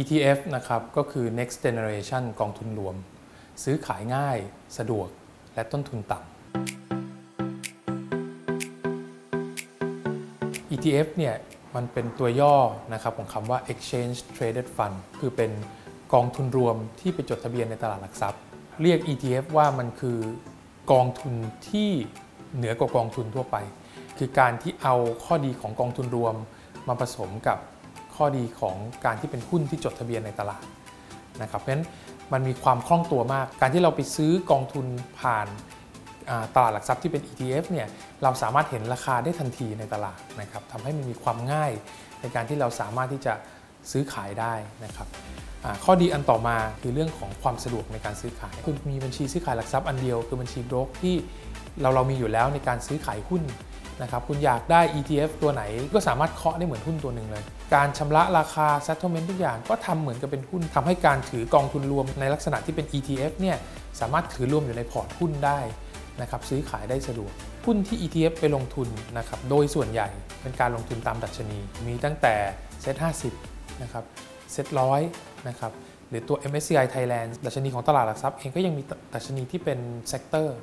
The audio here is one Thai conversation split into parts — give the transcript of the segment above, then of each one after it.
ETF นะครับก็คือ next generation กองทุนรวม ซื้อขายง่ายสะดวกและต้นทุนต่ำ ETF เนี่ยมันเป็นตัวย่อนะครับของคำว่า exchange traded fund คือเป็นกองทุนรวมที่ไปจดทะเบียนในตลาดหลักทรัพย์ เรียก ETF ว่ามันคือกองทุนที่เหนือกว่ากองทุนทั่วไป คือการที่เอาข้อดีของกองทุนรวมมาผสมกับ ข้อดีของการที่เป็นหุ้นที่จดทะเบียนในตลาดนะครับเพราะฉะนั้นมันมีความคล่องตัวมาก การที่เราไปซื้อกองทุนผ่านตลาดหลักทรัพย์ที่เป็น ETF เนี่ยเราสามารถเห็นราคาได้ทันทีในตลาดนะครับทำให้มันมีความง่ายในการที่เราสามารถที่จะซื้อขายได้นะครับข้อดีอันต่อมาคือเรื่องของความสะดวกในการซื้อขายคุณมีบัญชีซื้อขายหลักทรัพย์อันเดียว คือบัญชีโบรกที่เราเรามีอยู่แล้วในการซื้อขายหุ้น นะครับคุณอยากได้ ETF ตัวไหนก็สามารถเคาะได้เหมือนหุ้นตัวหนึ่งเลย การชำระราคา settlement ทุกอย่างก็ทำเหมือนกับเป็นหุ้นทำให้การถือกองทุนรวมในลักษณะที่เป็น ETF เนี่ยสามารถถือรวมอยู่ในพอร์ตหุ้นได้นะครับซื้อขายได้สะดวกหุ้นที่ ETF ไปลงทุนนะครับโดยส่วนใหญ่เป็นการลงทุนตามดัชนี มีตั้งแต่เซ็ต50นะครับเซ็ตร้อยนะครับหรือตัว MSCI Thailand ดัชนีของตลาดหลักทรัพย์เองก็ยังมีดัชนีที่เป็นเซกเตอร์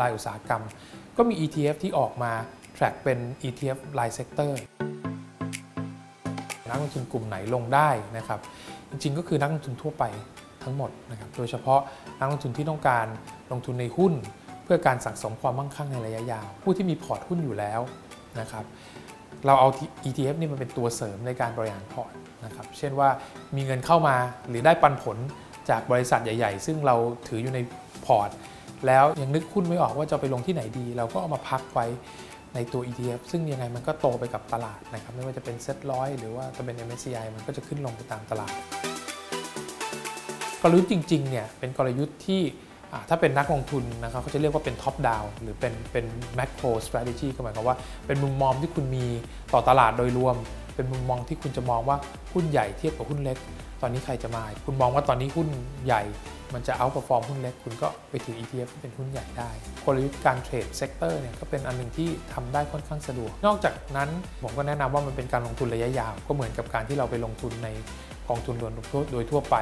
รายอุตสาหกรรม ก็มี ETF ที่ออกมา track เป็น ETF รายเซกเตอร์นักลงทุนกลุ่มไหนลงได้นะครับ จริงๆ ก็คือนักลงทุนทั่วไปทั้งหมดนะครับ โดยเฉพาะนักลงทุนที่ต้องการลงทุนในหุ้น เพื่อการสะสมความมั่งคั่งในระยะยาว ผู้ที่มีพอร์ตหุ้นอยู่แล้วนะครับ เราเอา ETF นี่มันเป็นตัวเสริมในการบริหารพอร์ตนะครับ เช่นว่ามีเงินเข้ามาหรือได้ปันผลจากบริษัทใหญ่ ๆ ซึ่งเราถืออยู่ในพอร์ต แล้วยังนึกหุ้นไม่ออกว่าจะไปลงที่ไหนดี เราก็เอามาพักไว้ในตัว ETF ซึ่งยังไงมันก็โตไปกับตลาดนะครับไม่ว่าจะเป็นเซ็ตร้อยหรือว่าจะเป็น MSCI มันก็จะขึ้นลงไปตามตลาด กลยุทธ์จริงๆเนี่ยเป็นกลยุทธ์ที่ถ้าเป็นนักลงทุนนะครับเขาจะเรียกว่าเป็นท็อปดาวหรือเป็นเป็น macro strategy ก็หมายความว่าเป็นมุมมองที่คุณมีต่อตลาดโดยรวม เป็นมุมมองที่คุณจะมองว่าหุ้นใหญ่เทียบกับหุ้นเล็ก ตอนนี้ใครจะมา คุณมองว่าตอนนี้หุ้นใหญ่ มันจะเอาประฟอร์มหุ้นเล็ก คุณก็ไปถือ ETF ที่เป็นหุ้นใหญ่ได้กลยุทธ์การเทรดเซกเตอร์เนี่ยก็เป็นอันหนึ่งที่ทำได้ค่อนข้างสะดวก นอกจากนั้นผมก็แนะนำว่ามันเป็นการลงทุนระยะยาว ก็เหมือนกับการที่เราไปลงทุนในกองทุนโดยทั่วไป